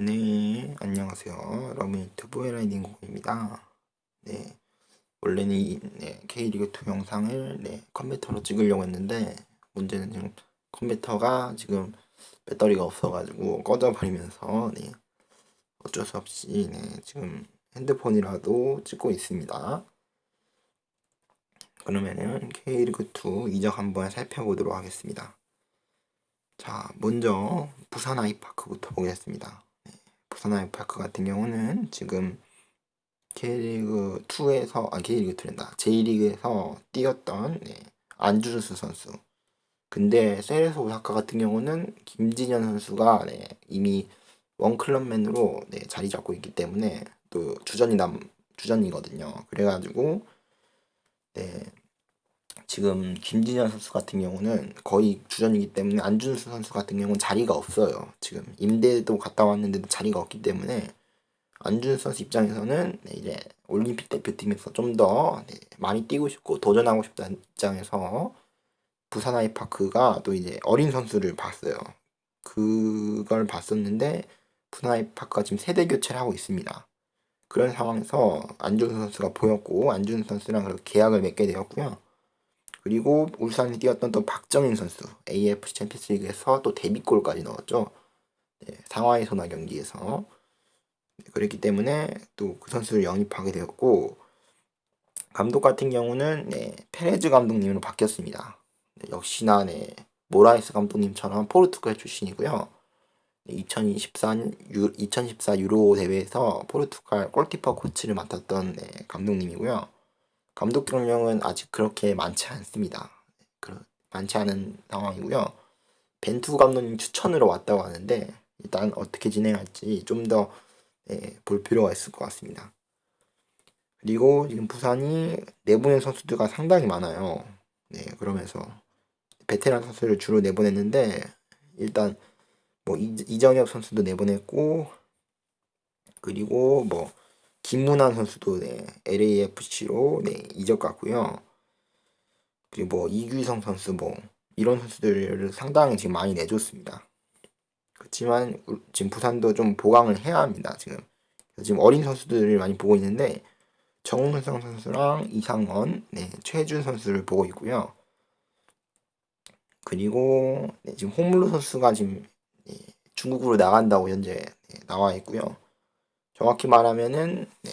네, 안녕하세요. 러브 유튜브 에라이딩 공입니다. 네, 원래는 이 네, K리그 2 영상을 네, 컴퓨터로 찍으려고 했는데 문제는 지금 컴퓨터가 지금 배터리가 없어가지고 꺼져버리면서 네, 어쩔 수 없이 네, 지금 핸드폰이라도 찍고 있습니다. 그러면은 K리그 2 이적 한번 살펴보도록 하겠습니다. 자, 먼저 부산 아이파크부터 보겠습니다. 네, 부산 아이파크 같은 경우는 지금 K리그 2에서 아 K리그 2란다. J리그에서 뛰었던 네, 안주수 선수. 근데 세레소 오사카 같은 경우는 김진현 선수가 네, 이미 원클럽맨으로 네, 자리 잡고 있기 때문에 또 주전이 남 주전이거든요. 그래가지고 네, 지금 김진현 선수 같은 경우는 거의 주전이기 때문에 안준수 선수 같은 경우는 자리가 없어요. 지금 임대도 갔다 왔는데도 자리가 없기 때문에 안준수 선수 입장에서는 네, 이제 올림픽 대표팀에서 좀더 네, 많이 뛰고 싶고 도전하고 싶다는 입장에서 부산 아이파크가 또 이제 어린 선수를 봤어요. 그걸 봤었는데 부산 아이파크가 지금 세대 교체를 하고 있습니다. 그런 상황에서 안준수 선수가 보였고 안준수 선수랑 계약을 맺게 되었고요. 그리고 울산에 뛰었던 또 박정인 선수 AFC 챔피언스리그에서 또 데뷔골까지 넣었죠. 네, 상하이 소나 경기에서 네, 그랬기 때문에 또 그 선수를 영입하게 되었고 감독 같은 경우는 네, 페레즈 감독님으로 바뀌었습니다. 네, 역시나 네, 모라이스 감독님처럼 포르투갈 출신이고요. 2014, 유, 2014 유로 대회에서 포르투갈 골키퍼 코치를 맡았던 네, 감독님이고요. 감독 경력은 아직 그렇게 많지 않습니다. 많지 않은 상황이고요. 벤투 감독님 추천으로 왔다고 하는데 일단 어떻게 진행할지 좀 더볼 네, 필요가 있을 것 같습니다. 그리고 지금 부산이 내보낸 선수들가 상당히 많아요. 네, 그러면서 베테랑 선수를 주로 내보냈는데 일단 뭐 이정엽 선수도 내보냈고 그리고 뭐 김문환 선수도 네, LAFC로 네, 이적 같고요. 그리고 뭐 이규성 선수 뭐 이런 선수들을 상당히 지금 많이 내줬습니다. 그렇지만 지금 부산도 좀 보강을 해야 합니다. 지금 지금 어린 선수들을 많이 보고 있는데 정훈성 선수랑 이상원, 네, 최준 선수를 보고 있고요. 그리고 네, 지금 홍물로 선수가 지금 네, 중국으로 나간다고 현재 네, 나와 있고요. 정확히 말하면은 네,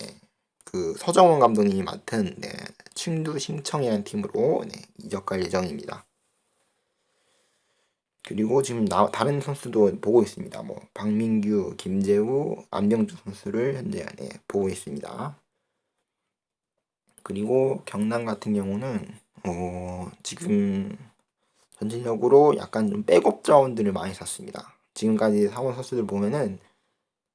그 서정원 감독님이 맡은 네, 칭두 신청이라는 팀으로 네, 이적할 예정입니다. 그리고 지금 나, 다른 선수도 보고 있습니다. 뭐 박민규, 김재우, 안병주 선수를 현재 네, 보고 있습니다. 그리고 경남 같은 경우는 어, 지금 전체적으로 약간 좀 백업 자원들을 많이 샀습니다. 지금까지 사원 선수들 보면은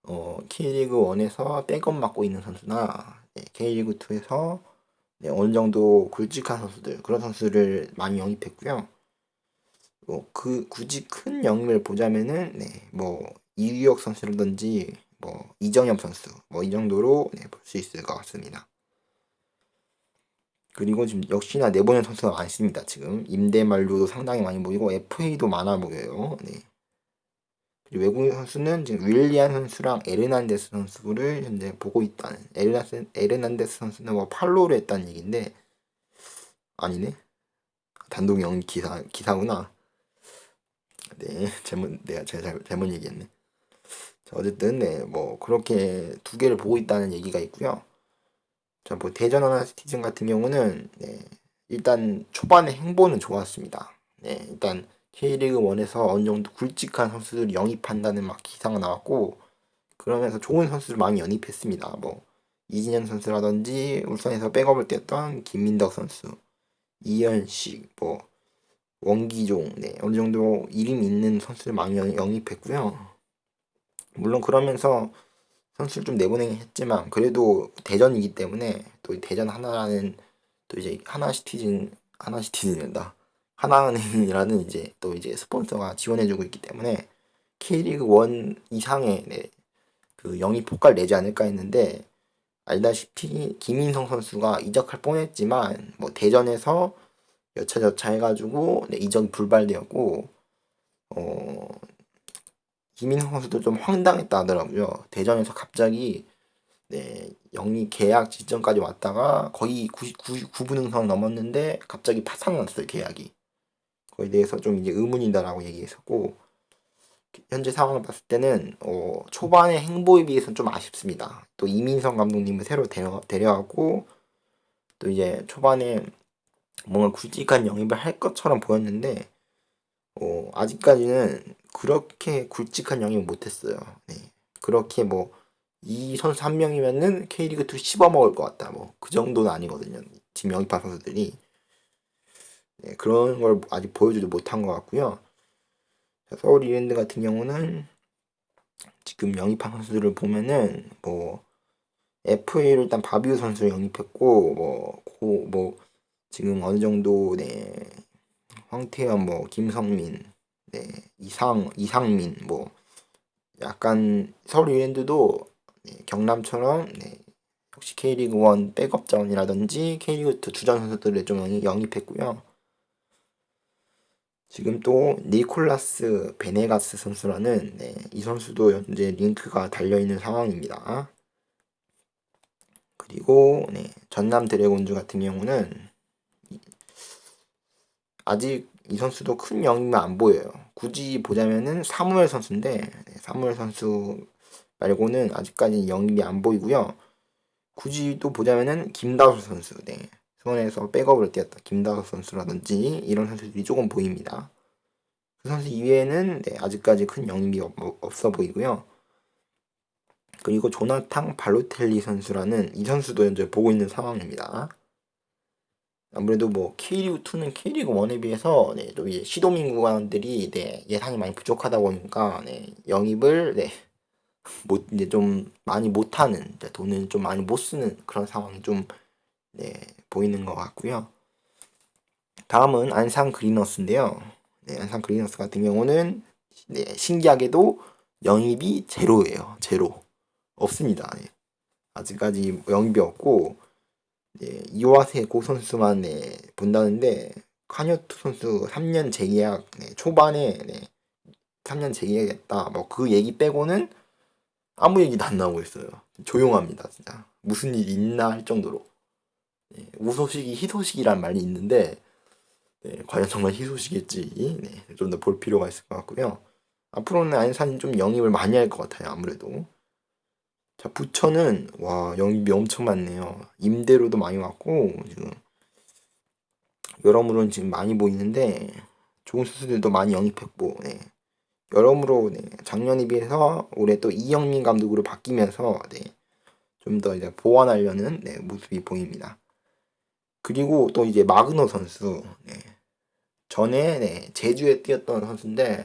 어, K리그 1에서 백업 맡고 있는 선수나 네, K리그 2에서 네, 어느 정도 굵직한 선수들 그런 선수를 많이 영입했고요. 뭐 그 굳이 큰 영입을 보자면은 네, 뭐 이유혁 선수라든지 뭐 이정엽 선수 뭐 이 정도로 네, 볼 수 있을 것 같습니다. 그리고 지금 역시나 내보낸 선수가 많습니다. 지금 임대 만료도 상당히 많이 보이고 FA도 많아 보여요. 네. 외국인 선수는 지금 윌리안 선수랑 에르난데스 선수를 현재 보고 있다는 에르난데스, 에르난데스 선수는 뭐 팔로우를 했다는 얘기인데 아니네. 단독 영 기사 기사구나. 네 잘못 내가 제가 잘못 얘기했네. 자, 어쨌든 네뭐 그렇게 두 개를 보고 있다는 얘기가 있고요. 자뭐 대전 하나 시티즌 같은 경우는 네 일단 초반에 행보는 좋았습니다. 네 일단 K리그 1에서 어느 정도 굵직한 선수들 영입한다는 막 기사가 나왔고 그러면서 좋은 선수를 많이 영입했습니다. 뭐 이진현 선수라든지 울산에서 백업을 뛰었던 김민덕 선수, 이현식, 뭐 원기종, 네 어느 정도 이름 있는 선수를 많이 영입했고요. 물론 그러면서 선수를 좀 내보내긴 했지만 그래도 대전이기 때문에 또 대전 하나라는 또 이제 하나 시티즌 하나 시티즌이다. 하나은행이라는 이제 또 이제 스폰서가 지원해주고 있기 때문에 K리그 1 이상의 네, 그 영입 폭발 내지 않을까 했는데 알다시피 김인성 선수가 이적할 뻔했지만 뭐 대전에서 여차저차 해가지고 네, 이적이 불발되었고 어 김인성 선수도 좀 황당했다 하더라고요. 대전에서 갑자기 네, 영리 계약 지점까지 왔다가 거의 99분 응선 넘었는데 갑자기 파산 났어요, 계약이. 거기에 대해서 좀 이제 의문이다라고 얘기했었고 현재 상황을 봤을 때는 어, 초반의 행보에 비해서는 좀 아쉽습니다. 또 이민성 감독님을 새로 데려, 데려왔고 또 이제 초반에 뭔가 굵직한 영입을 할 것처럼 보였는데 어, 아직까지는 그렇게 굵직한 영입을 못했어요. 네. 그렇게 뭐 이 선수 한 명이면은 K리그 2 씹어먹을 것 같다. 뭐 그 정도는 아니거든요. 지금 영입한 선수들이 네, 그런 걸 아직 보여주지 못한 것 같고요. 서울 이랜드 같은 경우는 지금 영입한 선수들을 보면은 뭐 FA로 일단 바비오 선수를 영입했고 뭐, 고, 뭐 지금 어느 정도 네 황태현 뭐 김성민 네 이상 이상민 뭐 약간 서울 이랜드도 네, 경남처럼 네, 혹시 K리그 1 백업 자원이라든지 K리그 2 주전 선수들을 좀 영입했고요. 지금 또 니콜라스 베네가스 선수라는 네, 이 선수도 현재 링크가 달려 있는 상황입니다. 그리고 네, 전남 드래곤즈 같은 경우는 아직 이 선수도 큰 영임은 안 보여요. 굳이 보자면은 사무엘 선수인데 네, 사무엘 선수 말고는 아직까지 영입이 안 보이고요. 굳이 또 보자면은 김다솔 선수, 네. 수원에서 백업을 뛰었다 김다솔 선수라든지 이런 선수들이 조금 보입니다. 그 선수 이외에는 네, 아직까지 큰 영입이 없, 없어 보이고요. 그리고 조나탕 발로텔리 선수라는 이 선수도 현재 보고 있는 상황입니다. 아무래도 뭐 K리그 2는 K리그 1에 비해서 네, 또 이제 시도민 구간들이 네, 예산이 많이 부족하다 보니까 네, 영입을 네, 못 이제 좀 많이 못하는 돈을 좀 많이 못 쓰는 그런 상황이 좀 네, 보이는 것 같고요. 다음은 안산 그리너스인데요. 네, 안산 그리너스 같은 경우는 네, 신기하게도 영입이 제로예요. 제로 없습니다. 네. 아직까지 영입이 없고 네, 이와세 고 선수만 네, 본다는데 카녀투 선수 3년 재계약 네, 초반에 네, 3년 재계약했다. 뭐 그 얘기 빼고는 아무 얘기도 안 나오고 있어요. 조용합니다, 진짜. 무슨 일이 있나 할 정도로. 네, 우소식이 희소식이란 말이 있는데 네, 과연 정말 희소식일지 네, 좀 더 볼 필요가 있을 것 같고요. 앞으로는 안산이 좀 영입을 많이 할 것 같아요. 아무래도. 자 부천은 와 영입이 엄청 많네요. 임대로도 많이 왔고 지금 여러모로 지금 많이 보이는데 좋은 선수들도 많이 영입했고 네. 여러모로 네, 작년에 비해서 올해 또 이영민 감독으로 바뀌면서 네, 좀 더 이제 보완하려는 네, 모습이 보입니다. 그리고 또 이제 마그노 선수 네, 전에 네, 제주에 뛰었던 선수인데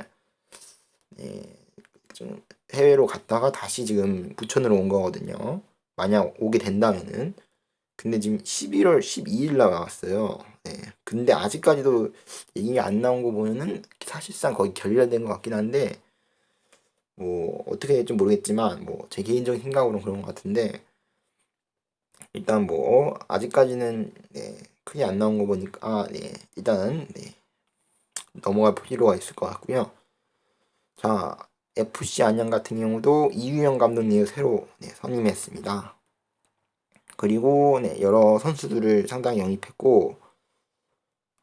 네, 좀 해외로 갔다가 다시 지금 부천으로 온 거거든요. 만약 오게 된다면은 근데 지금 11월 12일 나왔어요. 네. 근데 아직까지도 얘기가 안 나온 거 보면은 사실상 거의 결렬된 것 같긴 한데 뭐 어떻게 될지 모르겠지만 뭐 제 개인적인 생각으로는 그런 것 같은데 일단 뭐 아직까지는 네, 크게 안 나온 거 보니까 아, 네 일단은 네, 넘어갈 필요가 있을 것 같고요. 자 FC 안양 같은 경우도 이유영 감독님을 새로 네, 선임했습니다. 그리고 네, 여러 선수들을 상당히 영입했고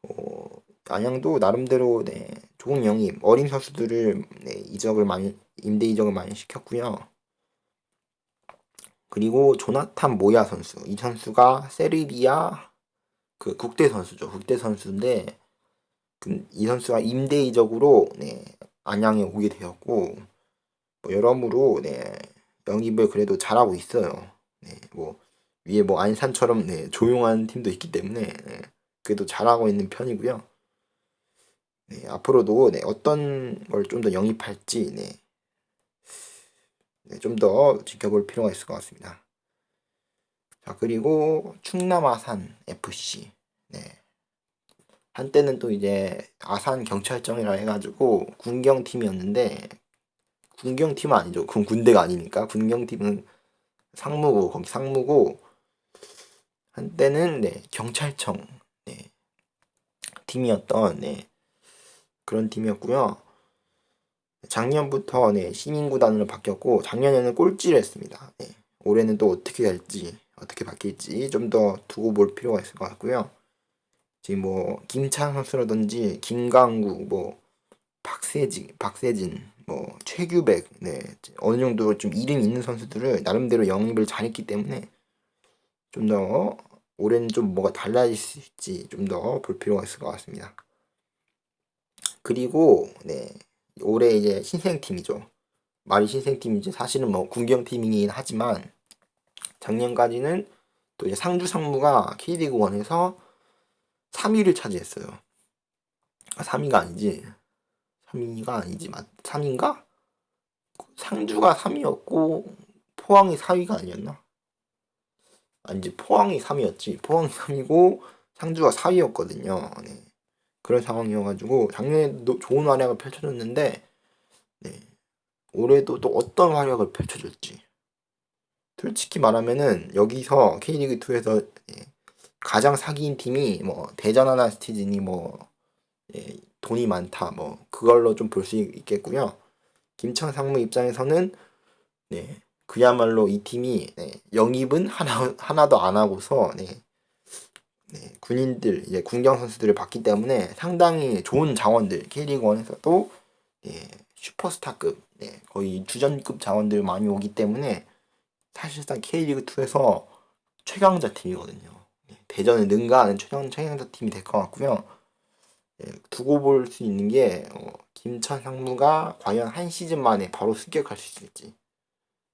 어, 안양도 나름대로 네, 좋은 영입 어린 선수들을 네, 이적을 많이 임대 이적을 많이 시켰고요. 그리고 조나탄 모야 선수 이 선수가 세르비아 그 국대 선수죠 국대 선수인데 그, 이 선수가 임대 이적으로 네, 안양에 오게 되었고 뭐 여러모로 네, 영입을 그래도 잘하고 있어요. 네, 뭐 위에 뭐 안산처럼 네, 조용한 팀도 있기 때문에 네, 그래도 잘하고 있는 편이고요. 네, 앞으로도 네, 어떤 걸 좀 더 영입할지 네, 네, 좀 더 지켜볼 필요가 있을 것 같습니다. 자 그리고 충남 아산 FC 네. 한때는 또 이제 아산 경찰청이라 해가지고 군경팀이었는데 군경팀은 아니죠. 그건 군대가 아니니까 군경팀은 상무고 거기 상무고 한때는 네 경찰청 네 팀이었던 네 그런 팀이었고요. 작년부터 네, 시민구단으로 바뀌었고 작년에는 꼴찌를 했습니다. 네, 올해는 또 어떻게 할지 어떻게 바뀔지 좀 더 두고 볼 필요가 있을 것 같고요. 지금 뭐 김찬 선수라든지 김강구 뭐 박세진 박세진 뭐 최규백 네 어느 정도 좀 이름 있는 선수들을 나름대로 영입을 잘했기 때문에 좀 더 올해는 좀 뭐가 달라질 수 있지 좀 더 볼 필요가 있을 것 같습니다. 그리고 네 올해 이제 신생팀이죠. 말이 신생팀이지 사실은 뭐 군경팀이긴 하지만 작년까지는 또 이제 상주 상무가 K리그 1에서 3위를 차지했어요. 아, 3위가 아니지. 3위가 아니지. 맞 3위인가? 상주가 3위였고 포항이 4위가 아니었나? 아니지 포항이 3위였지. 포항이 3위고 상주가 4위였거든요. 네. 그런 상황이어가지고 작년에도 좋은 활약을 펼쳐줬는데 네. 올해도 또 어떤 활약을 펼쳐줄지 솔직히 말하면은 여기서 K리그 2에서 예, 가장 사기인 팀이 뭐 대전 하나 스티즌이 뭐 예, 돈이 많다 뭐 그걸로 좀 볼 수 있겠고요. 김천 상무 입장에서는 네 그야말로 이 팀이 네, 영입은 하나 하나도 안 하고서 네, 네 군인들 이제 군경 선수들을 봤기 때문에 상당히 좋은 자원들 K리그 1에서도 네, 슈퍼스타급 네, 거의 주전급 자원들 많이 오기 때문에 사실상 K리그 2에서 최강자 팀이거든요. 네, 대전을 능가하는 최강 최강자 팀이 될 것 같고요. 예, 두고 볼 수 있는 게 어, 김천 상무가 과연 한 시즌 만에 바로 승격할 수 있을지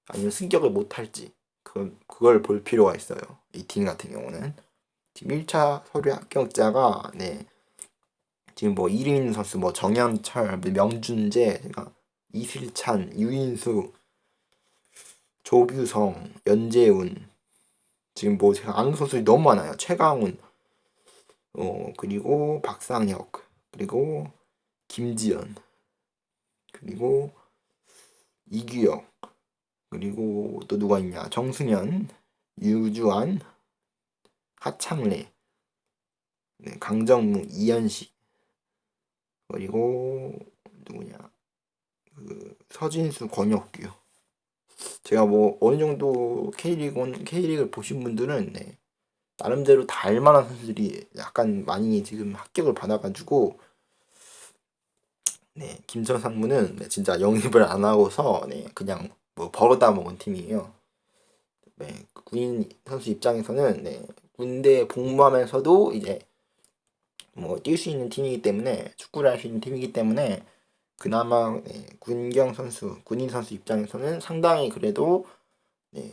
아니면 승격을 못 할지 그 그걸 볼 필요가 있어요. 이 팀 같은 경우는 지금 1차 서류 합격자가 네. 지금 뭐 있는 선수 뭐 정현철, 뭐 명준재, 이슬찬, 유인수, 조규성, 연재훈. 지금 뭐 제가 아는 선수들이 너무 많아요. 최강훈. 어 그리고 박상혁. 그리고 김지연. 그리고 이규혁. 그리고 또 누가 있냐? 정승현 유주환 하창래 네, 강정무 이현식. 그리고 누구냐? 그 서진수 권혁규. 제가 뭐 어느 정도 K리그 K리그를 보신 분들은 네, 나름대로 다 알만한 선수들이 약간 많이 지금 합격을 받아가지고 네 김천 상무는 네, 진짜 영입을 안 하고서 네 그냥 뭐 벌어다 먹은 팀이에요. 네 군인 선수 입장에서는 네 군대 복무하면서도 이제 뭐 뛸 수 있는 팀이기 때문에 축구를 할 수 있는 팀이기 때문에 그나마 네, 군경 선수 군인 선수 입장에서는 상당히 그래도 네,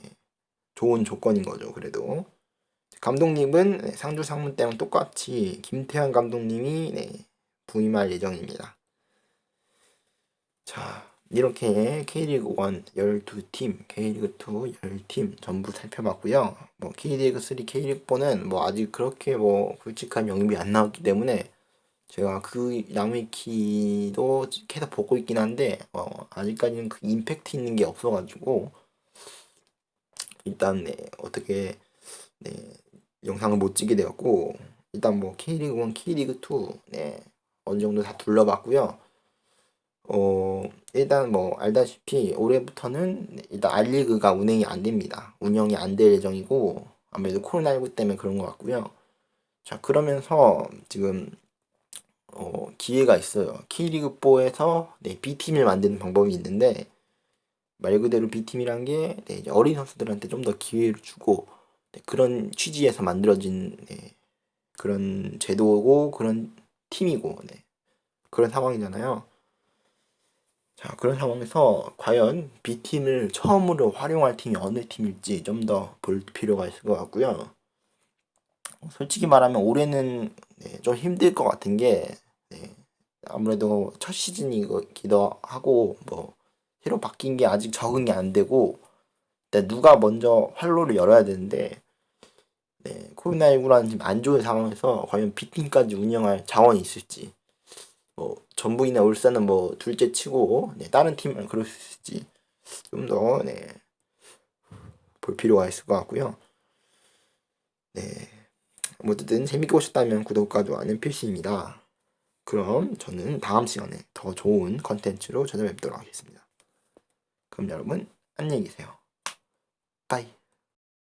좋은 조건인 거죠. 그래도 감독님은 네, 상주 상무 때랑 똑같이 김태환 감독님이 네, 부임할 예정입니다. 자, 이렇게 K리그 1 12팀, K리그 2 10팀 전부 살펴봤고요. 뭐 K리그 3, K리그 4는 뭐 아직 그렇게 뭐 굵직한 영입이 안 나왔기 때문에 제가 그 양의 키도 계속 보고 있긴 한데 어, 아직까지는 그 임팩트 있는 게 없어가지고 일단 네, 어떻게 네, 영상을 못 찍게 되었고 일단 뭐 K리그 1, K리그 2 네, 어느 정도 다 둘러봤고요. 어 일단 뭐 알다시피 올해부터는 일단 알리그가 운행이 안 됩니다. 운영이 안 될 예정이고 아무래도 코로나19 때문에 그런 것 같고요. 자 그러면서 지금 어, 기회가 있어요. K리그 4에서 네, B팀을 만드는 방법이 있는데 말 그대로 B팀이란 게 네, 어린 선수들한테 좀 더 기회를 주고 네, 그런 취지에서 만들어진 네, 그런 제도고 그런 팀이고 네, 그런 상황이잖아요. 자 그런 상황에서 과연 B팀을 처음으로 활용할 팀이 어느 팀일지 좀 더 볼 필요가 있을 것 같고요. 솔직히 말하면 올해는 네, 좀 힘들 것 같은 게 네, 아무래도 첫 시즌이기도 하고 뭐 새로 바뀐 게 아직 적응이 안 되고 누가 먼저 활로를 열어야 되는데 네, 코로나19라는 지금 안 좋은 상황에서 과연 B팀까지 운영할 자원이 있을지 뭐 전북이나 울산은 뭐 둘째 치고 네, 다른 팀은 그럴 수 있을지 좀 더 네, 볼 필요가 있을 것 같고요. 네. 어쨌든 재밌게 보셨다면 구독과 좋아요는 필수입니다. 그럼 저는 다음 시간에 더 좋은 컨텐츠로 찾아뵙도록 하겠습니다. 그럼 여러분 안녕히 계세요. 빠이.